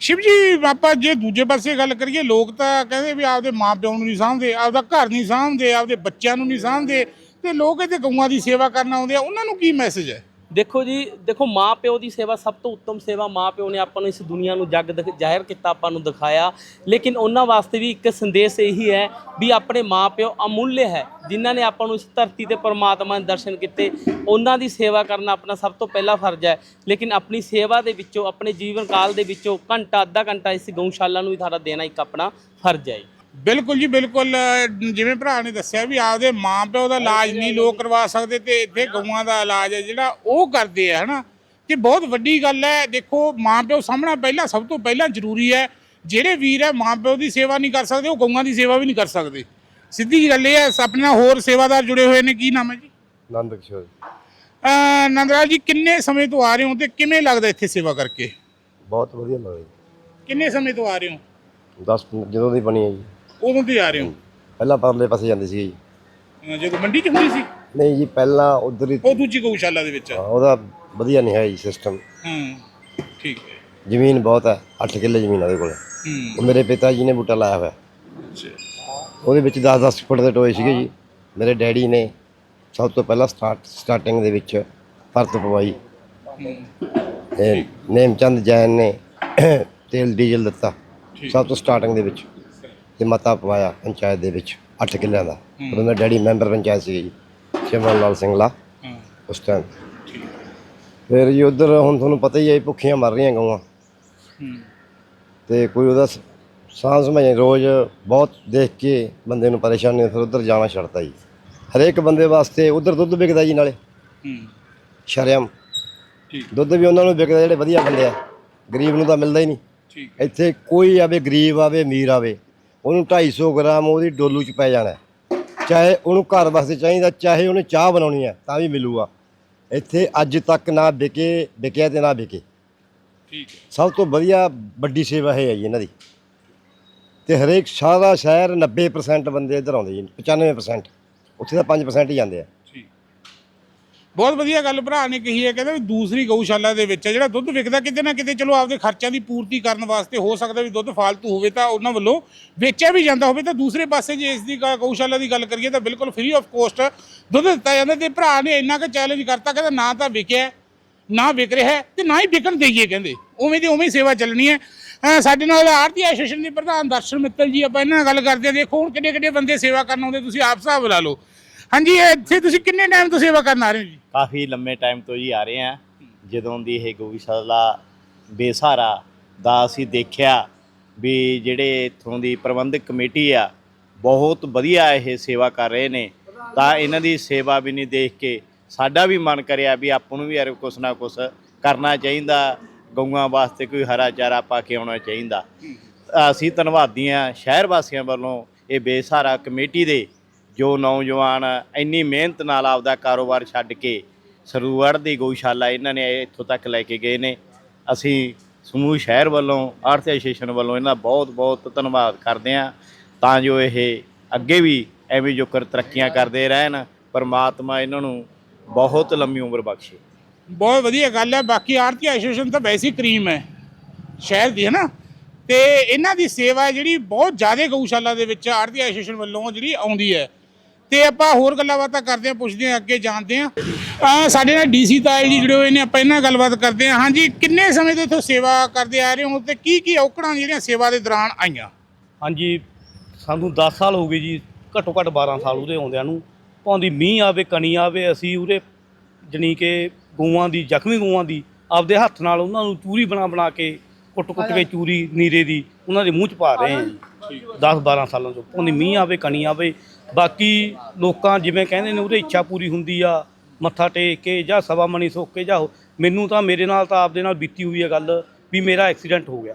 ਸ਼ਿਵ ਜੀ, ਆਪਾਂ ਜੇ ਦੂਜੇ ਪਾਸੇ ਗੱਲ ਕਰੀਏ, ਲੋਕ ਤਾਂ ਕਹਿੰਦੇ ਵੀ ਆਪਦੇ ਮਾਪਿਆਂ ਨੂੰ ਨਹੀਂ ਸਾਂਭਦੇ, ਆਪਦਾ ਘਰ ਨਹੀਂ ਸਾਂਭਦੇ, ਆਪਦੇ ਬੱਚਿਆਂ ਨੂੰ ਨਹੀਂ ਸਾਂਭਦੇ, ਤੇ ਲੋਕ ਇੱਥੇ ਗਊਆਂ ਦੀ ਸੇਵਾ ਕਰਨ ਆਉਂਦੇ ਆ। ਉਹਨਾਂ ਨੂੰ ਕੀ ਮੈਸੇਜ ਹੈ? ਦੇਖੋ ਜੀ, ਦੇਖੋ ਮਾਂ ਪਿਓ ਦੀ ਸੇਵਾ ਸਭ ਤੋਂ ਉੱਤਮ ਸੇਵਾ ਮਾਂ ਪਿਓ ਨੇ ਆਪਾਂ ਨੂੰ ਇਸ ਦੁਨੀਆ ਨੂੰ ਜੱਗ ਦਿਖ- ਜ਼ਾਹਿਰ ਕੀਤਾ, ਆਪਾਂ ਨੂੰ ਦਿਖਾਇਆ। ਲੇਕਿਨ ਉਹਨਾਂ ਵਾਸਤੇ ਵੀ ਇੱਕ ਸੰਦੇਸ਼ ਇਹੀ ਹੈ ਵੀ ਆਪਣੇ ਮਾਂ ਪਿਓ ਅਮੁੱਲ ਹੈ, ਜਿਨ੍ਹਾਂ ਨੇ ਆਪਾਂ ਨੂੰ ਇਸ ਧਰਤੀ ਤੇ ਪਰਮਾਤਮਾ ਦੇ ਦਰਸ਼ਨ ਕੀਤੇ। ਉਹਨਾਂ ਦੀ ਸੇਵਾ ਕਰਨਾ ਆਪਣਾ ਸਭ ਤੋਂ ਪਹਿਲਾ ਫਰਜ਼ ਹੈ। ਲੇਕਿਨ ਆਪਣੀ ਸੇਵਾ ਦੇ ਵਿੱਚੋਂ, ਆਪਣੇ ਜੀਵਨ ਕਾਲ ਦੇ ਵਿੱਚੋਂ ਘੰਟਾ, ਅੱਧਾ ਘੰਟਾ ਇਸ ਗਊਸ਼ਾਲਾ ਨੂੰ ਵੀ ਸਾਰਾ ਦੇਣਾ ਇੱਕ ਆਪਣਾ ਫਰਜ਼ ਹੈ ਬਿਲਕੁਲ ਜੀ ਬਿਲਕੁਲ ਜਿਵੇਂ ਭਰਾ ਨੇ ਦੱਸਿਆ ਵੀ ਆਪਦੇ ਮਾਪਿਓ ਦਾ ਇਲਾਜ ਨਹੀਂ ਲੋਕ ਕਰਵਾ ਸਕਦੇ ਤੇ ਇੱਥੇ ਗਊਆਂ ਦਾ ਇਲਾਜ ਹੈ ਜਿਹੜਾ ਉਹ ਕਰਦੇ ਆ ਹਨਾ? ਕਿ ਬਹੁਤ ਵੱਡੀ ਗੱਲ ਹੈ ਦੇਖੋ ਮਾਪਿਓ ਸਾਹਮਣਾ ਪਹਿਲਾਂ ਸਭ ਤੋਂ ਪਹਿਲਾਂ ਜ਼ਰੂਰੀ ਹੈ ਜਿਹੜੇ ਵੀਰ ਹੈ ਮਾਪਿਓ ਦੀ ਸੇਵਾ ਨਹੀਂ ਕਰ ਸਕਦੇ ਉਹ ਗਊਆਂ ਦੀ ਸੇਵਾ ਵੀ ਨਹੀਂ ਕਰ ਸਕਦੇ। ਸਿੱਧੀ ਗੱਲ ਇਹ ਹੈ ਆਪਣੇ ਨਾਲ ਹੋਰ ਸੇਵਾਦਾਰ ਜੁੜੇ ਹੋਏ ਨੇ ਕੀ ਨਾਮ ਹੈ ਜੀ? ਨੰਦ ਕਿਸ਼ੋਰ ਨੰਦਰਾਜ ਜੀ ਕਿੰਨੇ ਸਮੇਂ ਤੋਂ ਆ ਰਹੇ ਹੋ ਤੇ ਕਿਵੇਂ ਲੱਗਦਾ ਇੱਥੇ ਸੇਵਾ ਕਰਕੇ? ਬਹੁਤ ਵਧੀਆ ਲੱਗਦਾ ਕਿੰਨੇ ਸਮੇਂ ਤੋਂ ਆ ਰਹੇ ਹੋ? ਜੀ 10 ਜਦੋਂ ਦੀ ਬਣੀ ਹੈ ਜੀ। ਉਦੋਂ ਤੇ ਆ ਰਹੇ ਹੋ? ਪਹਿਲਾਂ ਪਰਲੇ ਪਾਸੇ ਜਾਂਦੇ ਸੀ ਜੀ। ਅਹ ਜਦੋਂ ਮੰਡੀ 'ਚ ਹੁੰਦੀ ਸੀ? ਨਹੀਂ ਜੀ ਪਹਿਲਾਂ ਉਧਰ ਹੀ ਉਹ ਦੂਜੀ ਗਊਸ਼ਾਲਾ ਦੇ ਵਿੱਚ? ਹਾਂ, ਉਹਦਾ ਵਧੀਆ ਨਹੀਂ ਹੈ ਜੀ ਸਿਸਟਮ ਹਾਂ ਠੀਕ ਹੈ। ਜ਼ਮੀਨ ਬਹੁਤ ਹੈ 8 ਕਿੱਲੇ ਜ਼ਮੀਨ ਆ ਉਹਦੇ ਕੋਲ। ਹੂੰ। ਉਹ ਮੇਰੇ ਪਿਤਾ ਜੀ ਨੇ ਬੂਟਾ ਲਾਇਆ ਹੋਇਆ। ਅੱਛਾ। ਉਹਦੇ ਵਿੱਚ 10-10 ਫੁੱਟ ਦੇ ਟੋਏ ਸੀਗੇ ਜੀ। ਮੇਰੇ ਡੈਡੀ ਨੇ ਸਭ ਤੋਂ ਪਹਿਲਾਂ ਸਟਾਰਟ ਸਟਾਰਟਿੰਗ ਦੇ ਵਿੱਚ ਪਰਤ ਪਵਾਈ। ਤੇ ਨੇਮਚੰਦ ਜੈਨ ਨੇ ਤੇਲ ਡੀਜ਼ਲ ਦਿੱਤਾ। ਸਭ ਤੋਂ ਸਟਾਰਟਿੰਗ ਦੇ ਵਿੱਚ। ਤੇ ਮਤਾ ਪਵਾਇਆ ਪੰਚਾਇਤ ਦੇ ਵਿੱਚ 8 ਕਿੱਲਿਆਂ ਦਾ। ਉਦੋਂ ਮੇਰਾ ਡੈਡੀ ਮੈਂਬਰ ਪੰਚਾਇਤ ਸੀ ਜੀ ਸ਼ਿਵਨ ਲਾਲ ਸਿੰਘਲਾ ਉਸ ਟਾਈਮ ਫਿਰ ਜੀ ਉਧਰ ਹੁਣ ਤੁਹਾਨੂੰ ਪਤਾ ਹੀ ਹੈ ਭੁੱਖੀਆਂ ਮਰ ਰਹੀਆਂ ਗਊਆਂ। ਤੇ ਕੋਈ ਉਹਦਾ ਸ- ਸਾਂਭ ਸੰਭਾਈ ਰੋਜ਼ ਬਹੁਤ ਦੇਖ ਕੇ ਬੰਦੇ ਨੂੰ ਪਰੇਸ਼ਾਨੀ ਫਿਰ ਉਧਰ ਜਾਣਾ ਛੱਡਤਾ ਜੀ। ਹਰੇਕ ਬੰਦੇ ਵਾਸਤੇ ਉਧਰ ਦੁੱਧ ਵਿਕਦਾ ਜੀ ਨਾਲੇ। ਠੀਕ। ਦੁੱਧ ਵੀ ਉਹਨਾਂ ਨੂੰ ਵਿਕਦਾ ਜਿਹੜੇ ਵਧੀਆ ਬੰਦੇ ਆ। ਗਰੀਬ ਨੂੰ ਤਾਂ ਮਿਲਦਾ ਹੀ ਨਹੀਂ। ਇੱਥੇ ਕੋਈ ਆਵੇ ਗਰੀਬ ਆਵੇ ਅਮੀਰ ਆਵੇ ਉਹਨੂੰ 250 ਗ੍ਰਾਮ ਉਹਦੀ ਡੋਲੂ 'ਚ ਪੈ ਜਾਣਾ। ਚਾਹੇ ਉਹਨੂੰ ਘਰ ਵਾਸਤੇ ਚਾਹੀਦਾ ਚਾਹੇ ਉਹਨੇ ਚਾਹ ਬਣਾਉਣੀ ਹੈ ਤਾਂ ਵੀ ਮਿਲੂਗਾ। ਇੱਥੇ ਅੱਜ ਤੱਕ ਨਾ ਵਿਕੇ ਵਿਕਿਆ ਤੇ ਨਾ ਵਿਕੇ। ਠੀਕ ਹੈ। ਸਭ ਤੋਂ ਵਧੀਆ ਵੱਡੀ ਸੇਵਾ ਇਹ ਹੈ ਜੀ ਇਹਨਾਂ ਦੀ। ਤੇ ਹਰੇਕ ਸਾਰਾ ਸ਼ਹਿਰ 90% ਬੰਦੇ ਇੱਧਰ ਆਉਂਦੇ ਜੀ 95% ਉੱਥੇ ਤਾਂ 5% ਹੀ ਜਾਂਦੇ ਆ। ਬਹੁਤ ਵਧੀਆ ਗੱਲ ਭਰਾ ਨੇ ਕਹੀ ਹੈ, ਕਹਿੰਦਾ ਵੀ ਦੂਸਰੀ ਗਊਸ਼ਾਲਾ ਦੇ ਵਿੱਚ ਹੈ, ਜਿਹੜਾ ਦੁੱਧ ਵਿਕਦਾ ਕਿਤੇ ਨਾ ਕਿਤੇ, ਚਲੋ ਆਪਦੇ ਖਰਚਿਆਂ ਦੀ ਪੂਰਤੀ ਕਰਨ ਵਾਸਤੇ ਹੋ ਸਕਦਾ ਵੀ ਦੁੱਧ ਫਾਲਤੂ ਹੋਵੇ ਤਾਂ ਉਹਨਾਂ ਵੱਲੋਂ ਵੇਚਿਆ ਵੀ ਜਾਂਦਾ ਹੋਵੇ। ਤਾਂ ਦੂਸਰੇ ਪਾਸੇ ਜੇ ਇਸ ਦੀ ਗਊਸ਼ਾਲਾ ਦੀ ਗੱਲ ਕਰੀਏ ਤਾਂ ਬਿਲਕੁਲ ਫ੍ਰੀ ਆਫ ਕੋਸਟ ਦੁੱਧ ਦਿੱਤਾ ਜਾਂਦਾ ਤੇ ਭਰਾ ਨੇ ਇੰਨਾ ਕੁ ਚੈਲੰਜ ਕਰਤਾ, ਕਹਿੰਦਾ ਨਾ ਤਾਂ ਵਿਕਿਆ ਨਾ ਵਿਕ ਰਿਹਾ ਹੈ ਤੇ ਨਾ ਹੀ ਵਿਕਣ ਦੇਈਏ ਕਹਿੰਦੇ। ਉਵੇਂ ਦੀ ਉਵੇਂ ਸੇਵਾ ਚੱਲਣੀ ਹੈ। ਸਾਡੇ ਨਾਲ ਆਰਤੀ ਐਸੋਸੀਏਸ਼ਨ ਦੇ ਪ੍ਰਧਾਨ ਦਰਸ਼ਨ ਮਿੱਤਲ ਜੀ, ਆਪਾਂ ਇਹਨਾਂ ਨਾਲ ਗੱਲ ਕਰਦੇ ਹਾਂ, ਦੇਖੋ ਹੁਣ ਕਿੱਡੇ ਕਿੱਡੇ ਬੰਦੇ ਸੇਵਾ ਕਰਨ ਆਉਂਦੇ, ਤੁਸੀਂ ਆਪ ਹਿਸਾਬ ਲਾ ਲਓ। ਹਾਂਜੀ ਇਹ ਇੱਥੇ ਤੁਸੀਂ ਕਿੰਨੇ ਟਾਈਮ ਤੋਂ ਸੇਵਾ ਕਰਨ ਆ ਰਹੇ ਹੋ ਜੀ? ਕਾਫੀ ਲੰਮੇ ਟਾਈਮ ਤੋਂ ਜੀ ਆ ਰਹੇ ਆ ਜਦੋਂ ਦੀ ਇਹ ਗਊਸ਼ਾਲਾ ਬੇਸਹਾਰਾ ਦਾ ਅਸੀਂ ਦੇਖਿਆ ਵੀ ਜਿਹੜੇ ਇੱਥੋਂ ਦੀ ਪ੍ਰਬੰਧਕ ਕਮੇਟੀ ਆ, ਬਹੁਤ ਵਧੀਆ ਇਹ ਸੇਵਾ ਕਰ ਰਹੇ ਨੇ। ਤਾਂ ਇਹਨਾਂ ਦੀ ਸੇਵਾ ਵੀ ਨਹੀਂ ਦੇਖ ਕੇ ਸਾਡਾ ਵੀ ਮਨ ਕਰਿਆ ਵੀ ਆਪਾਂ ਨੂੰ ਵੀ ਯਾਰ ਕੁਛ ਨਾ ਕੁਛ ਕਰਨਾ ਚਾਹੀਦਾ, ਗਊਆਂ ਵਾਸਤੇ ਕੋਈ ਹਰਾ ਚਾਰਾ ਪਾ ਕੇ ਆਉਣਾ ਚਾਹੀਦਾ। ਅਸੀਂ ਧੰਨਵਾਦੀ ਹਾਂ ਸ਼ਹਿਰ ਵਾਸੀਆਂ ਵੱਲੋਂ ਇਹ ਬੇਸਹਾਰਾ ਕਮੇਟੀ ਦੇ ਜੋ ਨੌਜਵਾਨ ਇੰਨੀ ਮਿਹਨਤ ਨਾਲ ਆਪਦਾ ਕਾਰੋਬਾਰ ਛੱਡ ਕੇ ਸਰੂਵੜ ਦੀ ਗਊਸ਼ਾਲਾ ਇਹਨਾਂ ਨੇ ਇੱਥੋਂ ਤੱਕ ਲੈ ਕੇ ਗਏ ਨੇ। ਅਸੀਂ ਸਮੂਹ ਸ਼ਹਿਰ ਵੱਲੋਂ ਆੜਤੀ ਐਸੋਸੀਏਸ਼ਨ ਵੱਲੋਂ ਇਹਨਾਂ ਦਾ ਬਹੁਤ ਬਹੁਤ ਧੰਨਵਾਦ ਕਰਦੇ ਹਾਂ। ਤਾਂ ਜੋ ਇਹ ਅੱਗੇ ਵੀ ਐਵੇਂ ਜੋਕਰ ਤਰੱਕੀਆਂ ਕਰਦੇ ਰਹਿਣ, ਪਰਮਾਤਮਾ ਇਹਨਾਂ ਨੂੰ ਬਹੁਤ ਲੰਮੀ ਉਮਰ ਬਖਸ਼ੇ। ਬਹੁਤ ਵਧੀਆ ਗੱਲ ਹੈ। ਬਾਕੀ ਆਰਤੀ ਐਸੋਸੀਏਸ਼ਨ ਤਾਂ ਵੈਸੇ ਕਰੀਮ ਹੈ, ਸ਼ਹਿਰ ਦੀ ਹੈ ਨਾ। ਤੇ ਇਹਨਾਂ ਦੀ ਸੇਵਾ ਜਿਹੜੀ ਬਹੁਤ ਜ਼ਿਆਦਾ ਗਊਸ਼ਾਲਾ ਦੇ ਵਿੱਚ ਆਰਤੀ ਐਸੋਸੀਏਸ਼ਨ ਵੱਲੋਂ ਜਿਹੜੀ ਆਉਂਦੀ ਹੈ ਤੇ ਆਪਾਂ ਹੋਰ ਗੱਲਾਂ ਬਾਤਾਂ ਕਰਦੇ ਹਾਂ ਪੁੱਛਦੇ ਹਾਂ ਅੱਗੇ ਜਾਣਦੇ ਹਾਂ। ਅਹ ਸਾਡੇ ਨਾਲ ਡੀਸੀ ਤਾਏ ਜੀ ਜੁੜੇ ਹੋਏ ਨੇ ਆਪਾਂ ਇਹਨਾਂ ਨਾਲ ਗੱਲਬਾਤ ਕਰਦੇ ਹਾਂ। ਹਾਂਜੀ ਕਿੰਨੇ ਸਮੇਂ ਤੋਂ ਇੱਥੇ ਸੇਵਾ ਕਰਦੇ ਆ ਰਹੇ ਹੋ? ਤੇ ਕੀ ਕੀ ਔਕੜਾਂ ਜਿਹੜੀਆਂ ਸੇਵਾ ਦੇ ਦੌਰਾਨ ਆਈਆਂ? ਹਾਂਜੀ ਸਾਨੂੰ 10 ਸਾਲ ਹੋ ਗਏ ਜੀ ਘੱਟੋ ਘੱਟ 12 ਸਾਲ ਉਹਦੇ ਆਉਂਦਿਆਂ ਨੂੰ। ਭਾਉਂਦੀ ਮੀਂਹ ਆਵੇ ਕਣੀ ਆਵੇ ਅਸੀਂ ਉਰੇ ਜਣੀ ਕਿ ਗਊਆਂ ਦੀ ਜ਼ਖਮੀ ਗਊਆਂ ਦੀ ਆਪਦੇ ਹੱਥ ਨਾਲ ਉਹਨਾਂ ਨੂੰ ਚੂਰੀ ਬਣਾ ਬਣਾ ਕੇ ਕੁੱਟ-ਕੁੱਟ ਕੇ ਚੂਰੀ ਨੀਰੇ ਦੀ ਉਹਨਾਂ ਦੇ ਮੂੰਹ 'ਚ ਪਾ ਰਹੇ ਹਾਂ ਜੀ। 10 12 ਸਾਲਾਂ ਤੋਂ। ਭਾਉਂਦੀ ਮੀਂਹ ਆਵੇ ਕਣੀ ਆਵੇ ਬਾਕੀ ਲੋਕਾਂ ਜਿਵੇਂ ਕਹਿੰਦੇ ਨੇ ਉਹਦੇ ਇੱਛਾ ਪੂਰੀ ਹੁੰਦੀ ਆ, ਮੱਥਾ ਟੇਕ ਕੇ ਜਾਂ ਸਵਾ ਮਣੀ ਸੁੱਕ ਕੇ ਜਾਂ ਮੈਨੂੰ ਤਾਂ ਮੇਰੇ ਨਾਲ ਤਾਂ ਆਪਦੇ ਨਾਲ ਬੀਤੀ ਹੋਈ ਹੈ ਗੱਲ ਵੀ ਮੇਰਾ ਐਕਸੀਡੈਂਟ ਹੋ ਗਿਆ।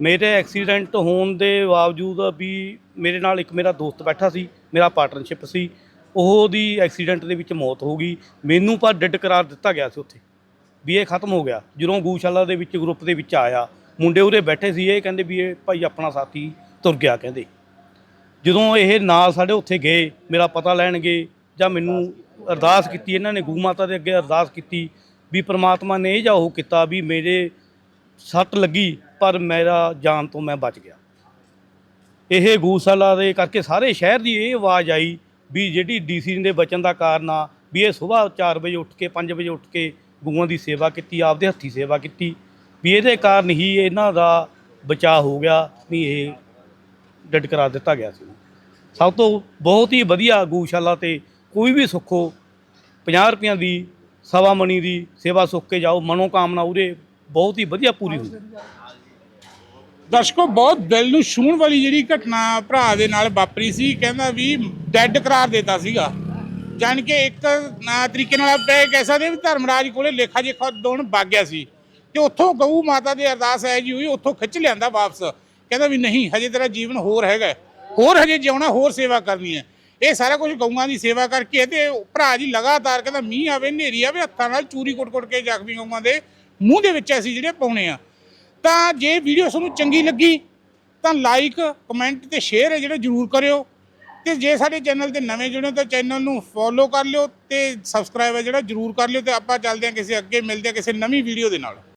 ਮੇਰੇ ਐਕਸੀਡੈਂਟ ਹੋਣ ਦੇ ਬਾਵਜੂਦ ਵੀ ਮੇਰੇ ਨਾਲ ਇੱਕ ਮੇਰਾ ਦੋਸਤ ਬੈਠਾ ਸੀ, ਮੇਰਾ ਪਾਰਟਨਰਸ਼ਿਪ ਸੀ, ਉਹਦੀ ਐਕਸੀਡੈਂਟ ਦੇ ਵਿੱਚ ਮੌਤ ਹੋ ਗਈ। ਮੈਨੂੰ ਪਰ ਡੈਡ ਕਰਾਰ ਦਿੱਤਾ ਗਿਆ ਸੀ ਉੱਥੇ ਵੀ ਇਹ ਖਤਮ ਹੋ ਗਿਆ। ਜਦੋਂ ਗਊਸ਼ਾਲਾ ਦੇ ਵਿੱਚ ਗਰੁੱਪ ਦੇ ਵਿੱਚ ਆਇਆ, ਮੁੰਡੇ ਉਹਦੇ ਬੈਠੇ ਸੀ, ਇਹ ਕਹਿੰਦੇ ਵੀ ਇਹ ਭਾਈ ਆਪਣਾ ਸਾਥੀ ਤੁਰ ਗਿਆ ਕਹਿੰਦੇ। ਜਦੋਂ ਇਹ ਨਾਲ ਸਾਡੇ ਉੱਥੇ ਗਏ, ਮੇਰਾ ਪਤਾ ਲੈਣਗੇ ਜਾਂ ਮੈਨੂੰ ਅਰਦਾਸ ਕੀਤੀ, ਇਹਨਾਂ ਨੇ ਗੂ ਮਾਤਾ ਦੇ ਅੱਗੇ ਅਰਦਾਸ ਕੀਤੀ ਵੀ ਪ੍ਰਮਾਤਮਾ ਨੇ ਇਹ ਜਾਂ ਉਹ ਕੀਤਾ ਵੀ ਮੇਰੇ ਸੱਟ ਲੱਗੀ, ਪਰ ਮੇਰਾ ਜਾਨ ਤੋਂ ਮੈਂ ਬਚ ਗਿਆ। ਇਹ ਗਊਸ਼ਾਲਾ ਦੇ ਕਰਕੇ ਸਾਰੇ ਸ਼ਹਿਰ ਦੀ ਇਹ ਆਵਾਜ਼ ਆਈ ਵੀ ਜਿਹੜੀ ਡੀਸੀ ਦੇ ਬਚਣ ਦਾ ਕਾਰਨ ਆ, ਵੀ ਇਹ ਸਵੇਰ 4 ਵਜੇ ਉੱਠ ਕੇ 5 ਵਜੇ ਉੱਠ ਕੇ ਗੂਆਂ ਦੀ ਸੇਵਾ ਕੀਤੀ, ਆਪਦੇ ਹੱਥੀ ਸੇਵਾ ਕੀਤੀ, ਵੀ ਇਹਦੇ ਕਾਰਨ ਹੀ ਇਹਨਾਂ ਦਾ ਬਚਾਅ ਹੋ ਗਿਆ, ਵੀ ਇਹ ਡੈਡ ਕਰਾ ਦਿੱਤਾ ਗਿਆ ਸੀ। ਸਭ ਤੋਂ ਬਹੁਤ ਹੀ ਵਧੀਆ ਗਊਸ਼ਾਲਾ ਤੇ ਕੋਈ ਵੀ ਸੁੱਖੋ 50 ਰੁਪਈਆਂ ਦੀ, ਸਵਾ ਮਣੀ ਦੀ ਸੇਵਾ ਸੁੱਖ ਕੇ ਜਾਓ ਮਨੋ ਕਾਮਨਾ ਉਰੇ ਬਹੁਤ ਹੀ ਵਧੀਆ ਪੂਰੀ ਹੁੰਦੀ। ਦਰਸ਼ਕੋ, ਬਹੁਤ ਦਿਲ ਨੂੰ ਛੂਹਣ ਵਾਲੀ ਜਿਹੜੀ ਘਟਨਾ ਭਰਾ ਦੇ ਨਾਲ ਵਾਪਰੀ ਸੀ, ਕਹਿੰਦਾ ਵੀ ਡੈੱਡ ਕਰਾਰ ਦਿੱਤਾ ਸੀਗਾ। ਜਾਣ ਕੇ ਇੱਕ ਨਾ ਤਰੀਕੇ ਨਾਲ ਆਪਾਂ ਕਹਿ ਸਕਦੇ ਹਾਂ ਵੀ ਧਰਮਰਾਜ ਕੋਲੇ ਲੇਖਾ ਜੇਖਾ ਦੋਣ ਵਗ ਗਿਆ ਸੀ। ਤੇ ਉੱਥੋਂ ਗਊ ਮਾਤਾ ਦੀ ਅਰਦਾਸ ਹੈ ਜੀ ਹੋਈ, ਉੱਥੋਂ ਖਿੱਚ ਲਿਆਂਦਾ ਵਾਪਸ। ਕਹਿੰਦਾ ਵੀ ਨਹੀਂ, ਹਜੇ ਤੇਰਾ ਜੀਵਨ ਹੋਰ ਹੈਗਾ ਹੋਰ ਹਜੇ ਜਿਉਣਾ, ਹੋਰ ਸੇਵਾ ਕਰਨੀ ਹੈ। ਇਹ ਸਾਰਾ ਕੁਝ ਗਊਆਂ ਦੀ ਸੇਵਾ ਕਰਕੇ ਹੈ ਤੇ ਭਰਾ ਜੀ ਲਗਾਤਾਰ ਕਹਿੰਦਾ ਮੀਂਹ ਆਵੇ, ਹਨੇਰੀ ਆਵੇ, ਹੱਥਾਂ ਨਾਲ ਚੂਰੀ ਕੁੱਟ-ਕੁੱਟ ਕੇ ਜ਼ਖਮੀ ਗਊਆਂ ਦੇ ਮੂੰਹ ਦੇ ਵਿੱਚ ਅਸੀਂ ਜਿਹੜੇ ਪਾਉਣੇ ਆ। ਤਾਂ ਜੇ ਵੀਡੀਓ ਤੁਹਾਨੂੰ ਚੰਗੀ ਲੱਗੀ, ਤਾਂ ਲਾਈਕ ਕਮੈਂਟ ਤੇ ਸ਼ੇਅਰ ਹੈ ਜਿਹੜਾ ਜਰੂਰ ਕਰਿਓ। ਤੇ ਜੇ ਸਾਡੇ ਚੈਨਲ ਤੇ ਨਵੇਂ ਜੁੜੇ ਤਾਂ ਚੈਨਲ ਨੂੰ ਫੋਲੋ ਕਰ ਲਿਓ ਤੇ ਸਬਸਕ੍ਰਾਈਬ ਹੈ ਜਿਹੜਾ ਜਰੂਰ ਕਰ ਲਿਓ ਤੇ ਆਪਾਂ ਚੱਲਦੇ ਹਾਂ ਕਿਸੇ ਅੱਗੇ, ਮਿਲਦੇ ਹਾਂ ਕਿਸੇ ਨਵੀਂ ਵੀਡੀਓ ਦੇ ਨਾਲ।